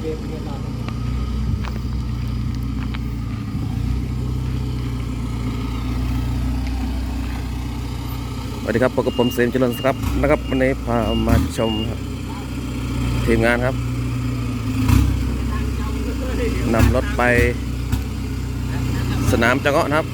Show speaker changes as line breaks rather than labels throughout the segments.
สวัสดีครับพบกับผมเซมเจริญครับนะครับวันนี้พามาชมครับทีมงานครับนำรถไปสนามจังเงาะนะครับ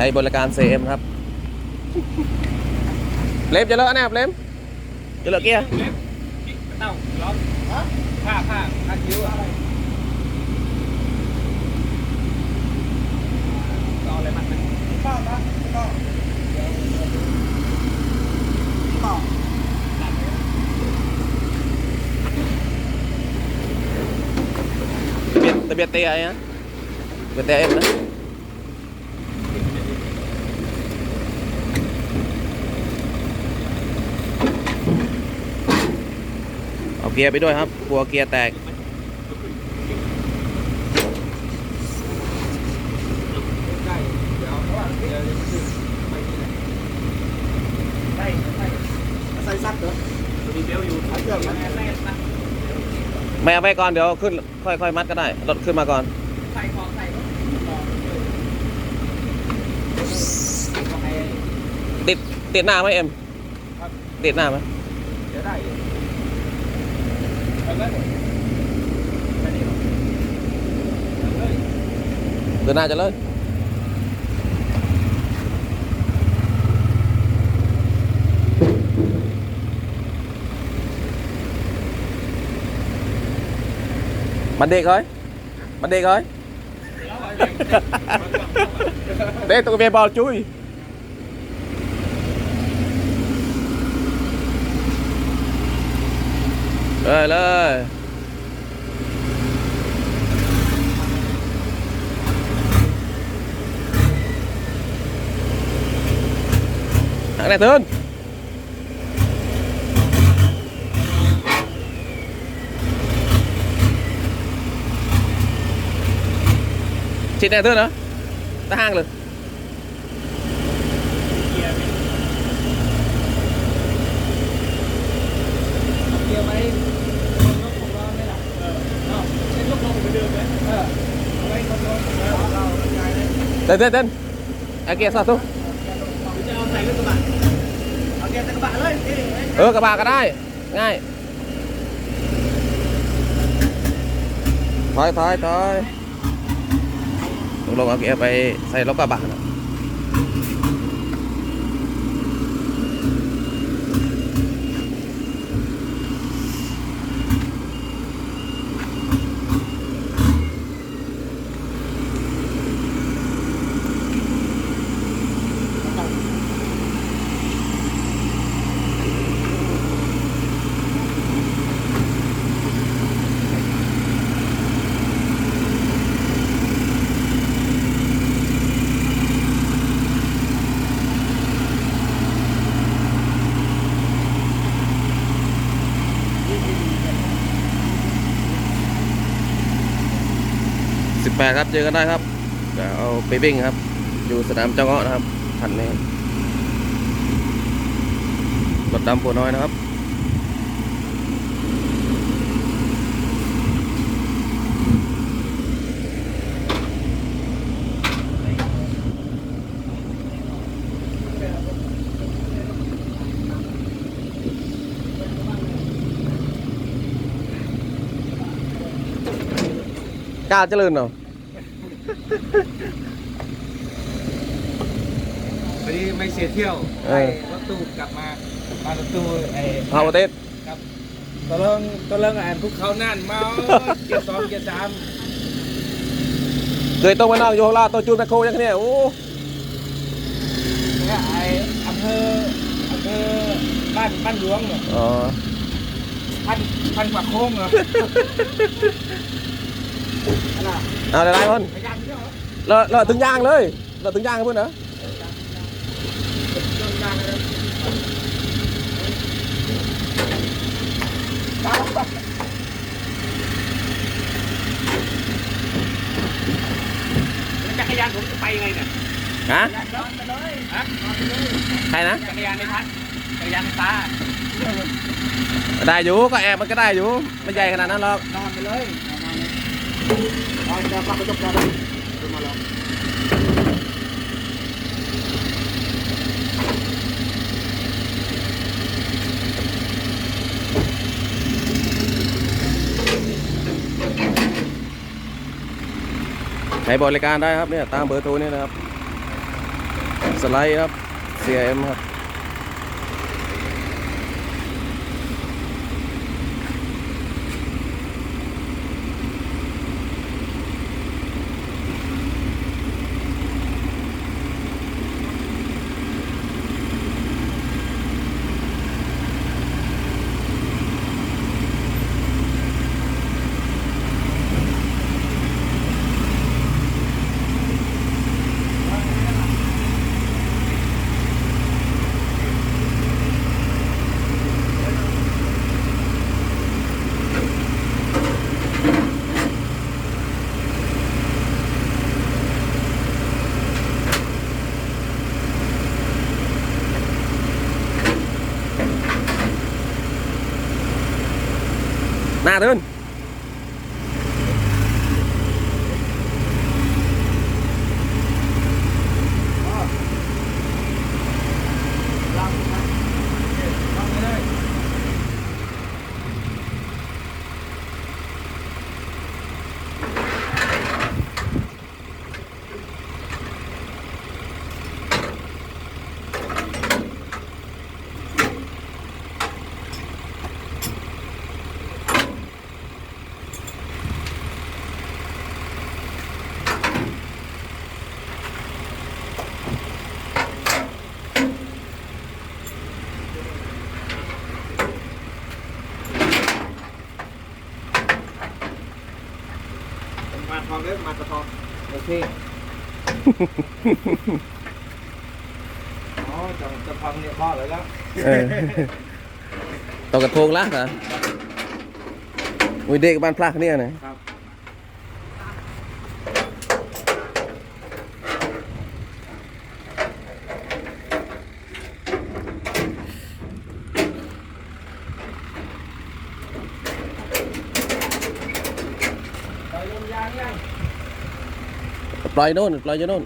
ช้บริการ CM ครับ เล็บจะเลอะแน่เล็บจะเลอะเกียร์
เล็บเต้าล็อกผ้าผ้าผ้าคิ้วอะไรก็อะไรมันป้าป้าป้าป้า
ทะเบียนทะเบียนเตียนะทะเบียนเตียเอ็มนะ เอาเกียร์ไปด้วยครับกลัวเกียร์แตก
ใช่เดี๋ยวเพราะว่าเดี๋ยวจะขึ้นไปที่ไหนใส่ใส่ใส่ซัดเหรอมีเบลอยู่เครื่องมันใส่ซัด
ไม่เอาไปก่อนเดี๋ยวขึ้นค่อยๆมัดก็ได้รถขึ้นมาก่อน
ใส่ของใส่ก็ต่อให้
ติดติดหน้าไหมเอ็ม
ครับ
ติดหน้าไหม
เดี๋ยวได้ อยู่เอาเลยแค่นี้หรอเอาเลย
เดินหน้าจะเเต้นเต้
นเต้
นเอาเกียร์สอดตู้
หรือจะเอาใส่รถกระบะเอาเกียร์ใส่กเลยนี่
เออกระบะก็ได้ ง่ายถอยถอยถอยลงลงเอาเกียร์ไปใส่รถกระบะนะ สิบแปดครับ เจอกันได้ครับเดี๋ยวเอาไปวิ่งครับ อยู่สนามเจ้าเงาะนะครับคันนี้รถดำปัวน้อยนะครับกล้าเจริญเหรอ
วันนี้ไม่เสียเที่ยว
เอ
ให้
อ
รถตู้กลับมา มารถตู้ไอ้
พาวเตส
ครับตอนเริ่มตอนเริ่มอ่านพวกเขานั่นเมาเกียร์สองเกียร์สาม
เคยต้องมานั่งโยข้างล่างตัวจูนแมคโครยังเนี่ยโอ้
เนี่ยไอ้อำเภออำเภอบ้านบ้านหลวงเนี่ย
อ๋อ
พันพันกว่าโค้งเหรออะไร
เอาหลายๆคน
พยายามเที่ยวเหรอ
เลอะเลอะถึงยางเลยเลอะถึงยางเพื่อนนะ
เครื่องยางเลยจักรยานผมจะไปยังไงเนี่ย
ฮะ
นอนไปเลยฮะนอนไปเลย
ใครนะ
จักรยานในพัดจักรยานไฟฟ้า
ได้อยู่ก็แอบมันก็ได้อยู่ไม่ใหญ่ขนาดนั้นหรอก
นอนไปเลยนอนเลยนอนเดี๋ยวพักกระจกแกเลยดูมาลอง
ใช้บริการได้ครับเนี่ยตามเบอร์โทรนี่นะครับ สไลด์ครับ CM ครับ หน้าเดิน
ลองนะลองไปเลย มาทองเริ่มมาตะทองโอเค อ๋อจะจะทำเนี่ยพ่อเลยแล้ว
เออตอกกระทงละนะอุ้ยเด็กบ้านพลากเนี่ยนะ ครับ
ไปลงยางยัง
ป ล่อยโน่นปล่อยจะโน่น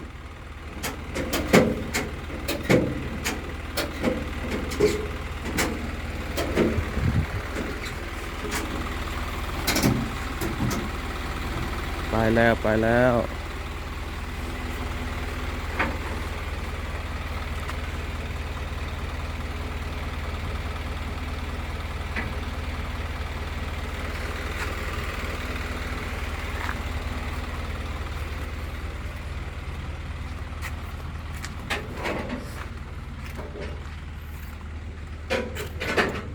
ไปแล้วไปแล้ว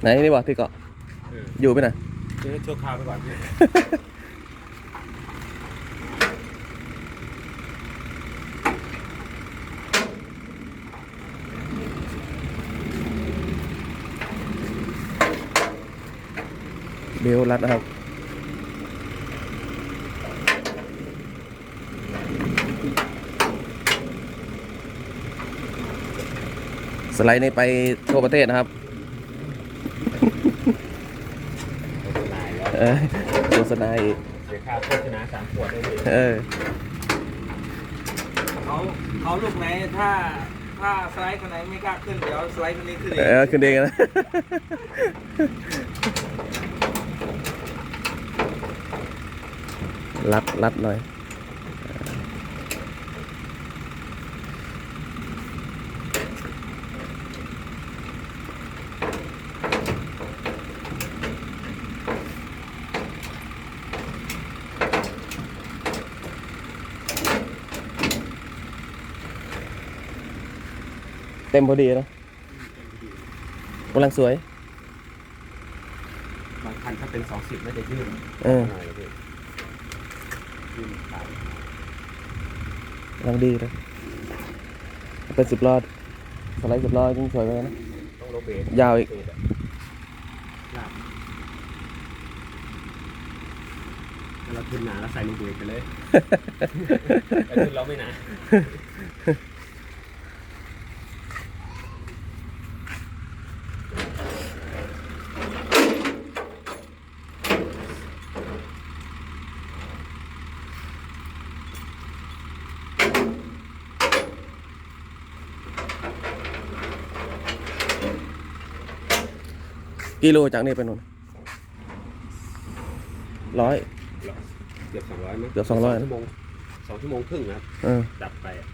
ไหนนี่บอกที่เกาะอยู่ไปไหน
เดี๋ยวชั่วคราวไปก่อนพี่
เบลรัดนะครับ สไลด์นี่ไปทั่วประเทศนะครับ เออโฆษณาอีก
เสียค่าโฆษณาสามขวดได้เลย
เออ
เขาเขาลูกไหนถ้าถ้าสไลด์คนไหนไม่กล้าขึ้นเดี๋ยวสไลด์คนนี้ขึ้นเอง
เออขึ้นเองนะ รัดรัดหน่อย เต็มพอดีนะกำลังสวย
บางคันถ้าเป็นสองสิบน่าจะยืด
เออ
หน่อยเลยยืดขา
กำลังดีเลยเป็นสิบล้อสไลด์สิบล้อยิ่งสวยไปนะ
ต้องโรเบต
ยาวอีก
เบสอะลาบแล้วเราขึ้นหนาแล้วใส่ลูกเบรกไปเลยแต่ขึ้นเราไม่หนา
กิโลจากนี่ไปนู่นร้อย
เกือบสองร้อยมั้ง
เกือบ200
ชั่วโมงสองชั่วโมงครึ่งนะครับ
เออ
ดับไปอะ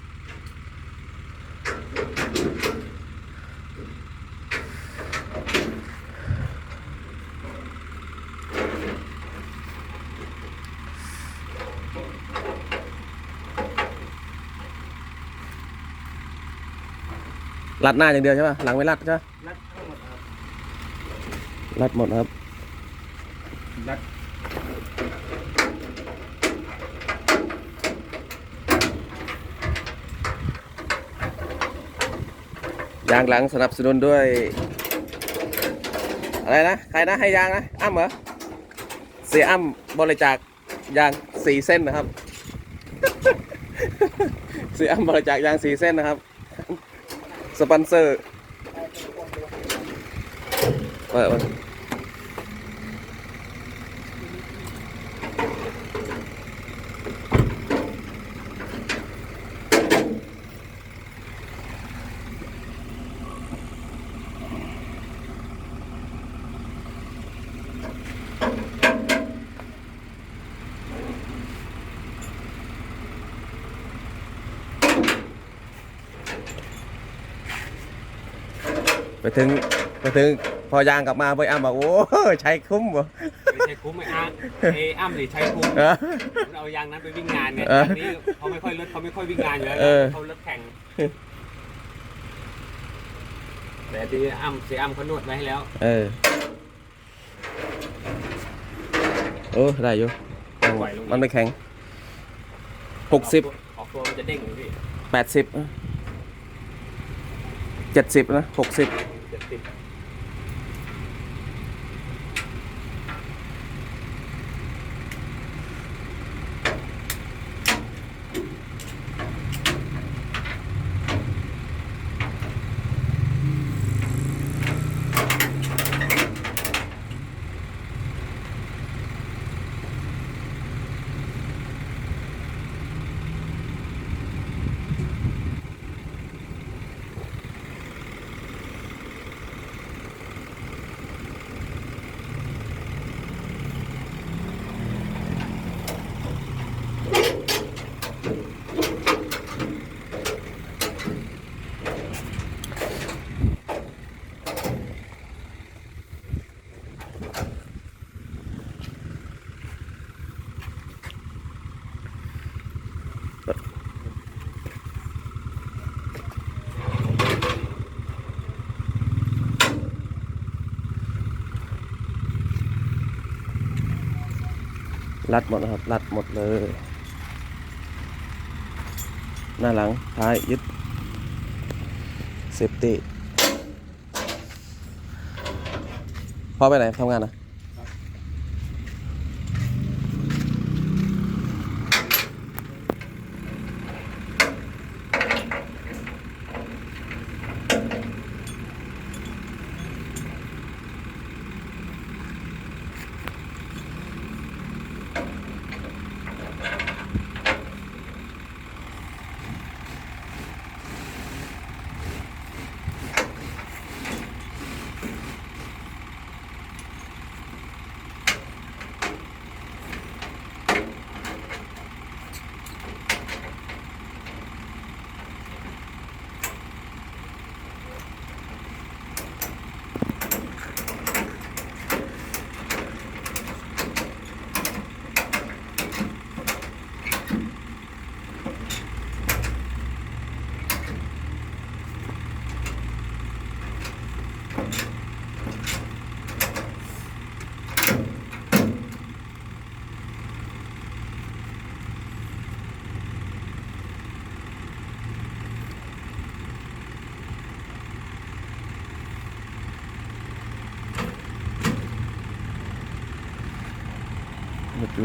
รัดหน้าอย่างเดียวใช่ป่ะหลังไม่รัดใช่ปะ
รัดทั้งหมดค รับ
รัดหมดครับ
รัด
ยางหลังสนับสนุนด้วย อะไรนะ ใครนะให้ยางนะ อ้ำเหรอ เสียอ้ำบริจาคยางสี่เส้นนะครับ เสียอ้ำบริจาคยางสี่เส้นนะครับ สปอนเซอร์เปิด ไปถึงไปถึงพอยางกลับมาไปอ้ำบอกโอ้ใช้คุ้มบ่
ไม่ใช่คุ้มไอ้อ้างไอ้อ้ำหรือใช้คุ้ม
เออ
มันเอายางนั้นไปวิ่งงานเนี่ย
เออ
อันนี้เขาไม่ค่อยรถเขาไม่ค่อยวิ่งงานอยู่แล้ว
เออ
เขารถแข่งแต่ที่อ้ำเสียอ้ำเขานวดไว้ให้แล้ว
เออโอ้ได้อยู่
ปล่อยลง
มันไม่แข็งหกสิบ
ออกตัวมันจะเด้งเลยพี่
แปดสิบเจ็ดสิบนะหกสิบ
เจ็ดสิบ
รัดหมดนะครับ รัดหมดเลย หน้าหลัง ท้ายยึดเซฟตี้พ่อไปไหนทำงานนะ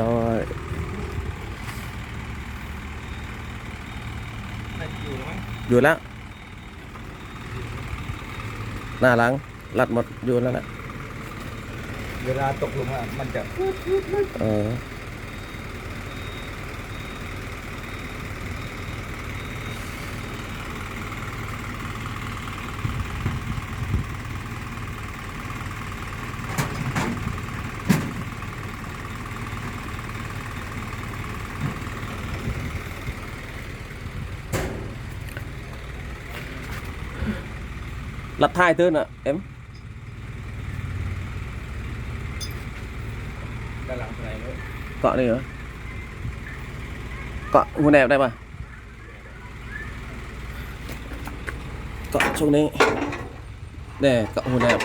ร้อย
น่าจะอยู่แล้วมั้ง
อยู่แล้ว หน้าหลังรัดหมดอยู่แล้วแหละ
เวลาตกลงอะมันจะ
เออ รัดท้ายเตือนอะเอ็ม
กำลังอะไรเลย
เกาะนี่เหรอ เกาะหัวแหนบได้ปะเกาะช่วงนี้แน่เกาะหัวแหนบ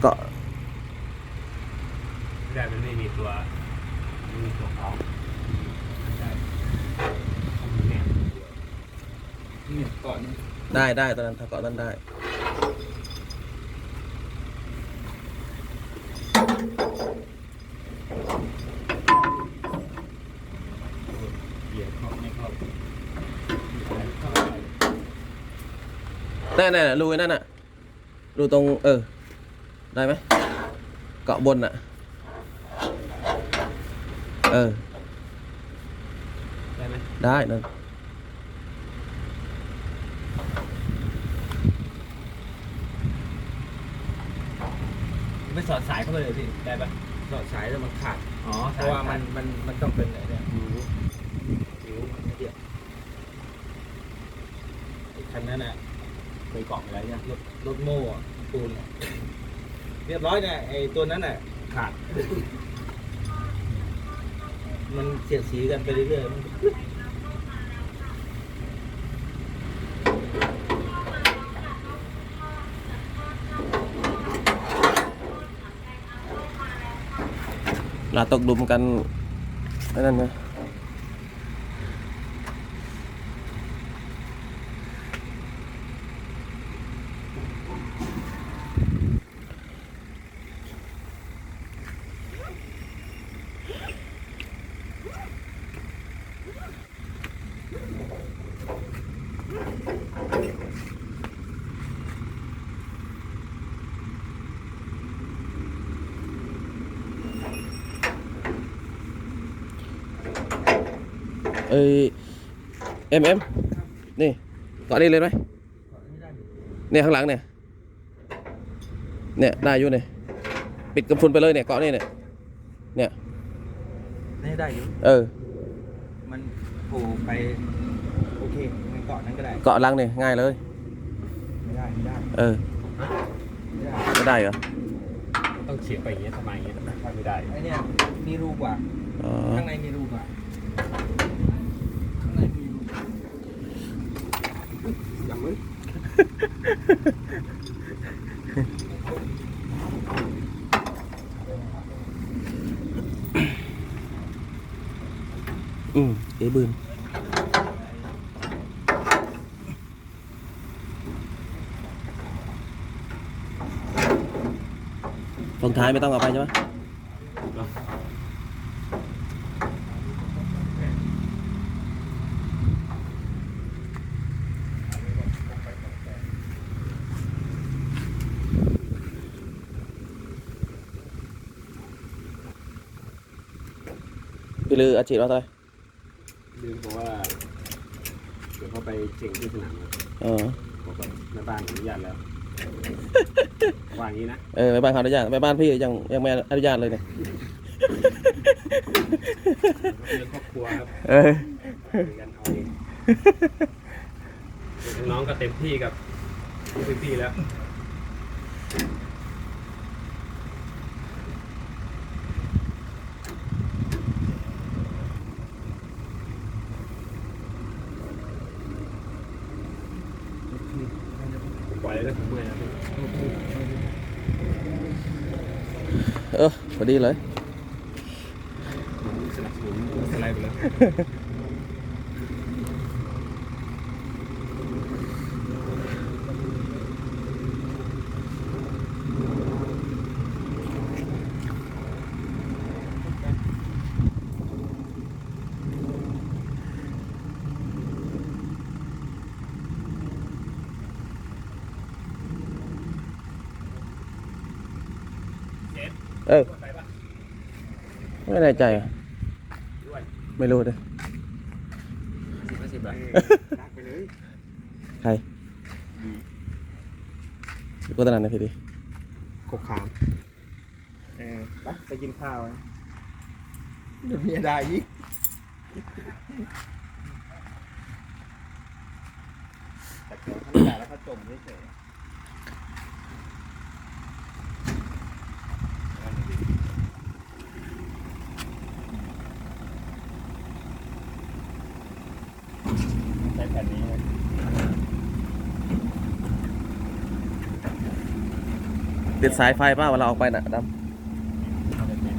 เกาะ
ไม่ได้มันไม่มีตัวไม่มีตัวเขาได้เนี่ย
นี่ก่อน
ได้ได้ตอนนั้นถ้าเกาะนั้นได้
เหยียบเข้าไม่เข้า
แน่แน่รูไอ้นั่นน่ะรูตรงเออ ได้ไหมเกาะบนน่ะ เออ
ได้ไหม
ได้นั่น
ไม่สอดสายเข้าไปเลยพี่ได้ปะ
สอดสายแล้วมันขาด
อ๋อ
เพราะว่ามันมันมันต้องเป็นอะไรเนี่ยผิวผิวมันเดียวไอ้คันนั้นน่ะ
เคยเกาะไปแล้วเนี่ย
รถรถโม่อะปูนอะเรียบร้อยเนี่ยไอ้ตัวนั้นน่ะ
ขาด
มันเสียดสีกันไปเรื่อยๆมัน
ลาตกหลุมกันนั่นนะ อ้ยเอ็มเอ็มนี่เกาะนี่เลยไหมเนี่ยข้างหลังเนี่ย เนี่ยได้อยู่เนี่ยปิดกำฟุนไปเลยเนี่ยเกาะนี่เนี่ย เนี่ย
นี่ได้อยู่
เออ
มันโผล่ไปโอเคมันเกาะนั้นก็ได้
เกาะหลังเนี่ยง่ายเลย
ไม่ได้ไม่ได้
เออ
ไม่ได้
ไม่ได้เหรอ
ต้องเฉียงไปอย่างเงี้ยทำไมอย่างเงี้ยทำไม่ได้
ไอเนี่ยมีรูกว่า
อ๋อ
ข้างในมีรูกว่าข้างในมีรูกว่า อย่ามึง
อืมเอ๋บืนตรงท้ายไม่ต้องเอาไปใช่ไหมพี่ ลืออาชีพเราเท่าไหร่
ลืมบอกว่าเดี๋ยวเขาไปเจ๋งที่สนามนะ
เออ
บอกว่าแม่บ้านอนุญาตแล้วว่าอย่างนี้นะ
เออไปบ้านเขาอนุญาตไปบ้านพี่ยังยังไม่อนุญาตเลยเนี่ย
เรื่องครอบครัวครับ
เออ
คุยกันเอาเองน้องก็เต็มที่กับพี่ๆแล้ว ปล่อยเลยนะผมเมื่อยแล้วพี่
เออพอ ดีเลย
สนับสนุนสไลด์ไปแล้ว
เออ
ใส่ปะ
ไม่แน่ใจอะ
ด้วย
ไม่รู้เลย
สิบสิบละ
นักไปเลย
ใครก็ตอนนั้นนะพี่ดิ
ขบขามเออไปไปกินข้าวนะเดี๋ยวเมียได้อีกแต่เดี๋ยวข้างในแล้วก็จมเฉย
ใช้แผ่นนี้เลย
ติดสายไฟป้าเวลาออกไปน่ะดำ
อาไปเป็น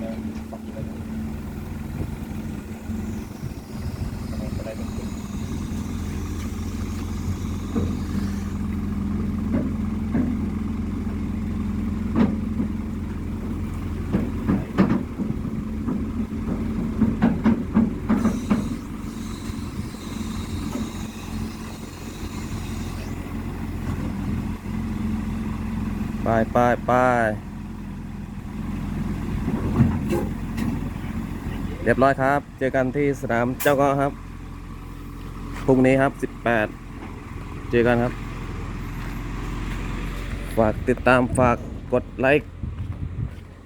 เออปักอยู่เลยเอาไปได้เป็นจุดำ
ไป ไปไปเรียบร้อยครับ เจอกันที่สนามเจ้าก็ครับ พรุ่งนี้ครับ 18 เจอกันครับ ฝากติดตามฝากกดไลค์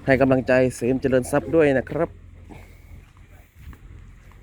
ให้กำลังใจเสมเจริญทรัพย์ด้วยนะครับ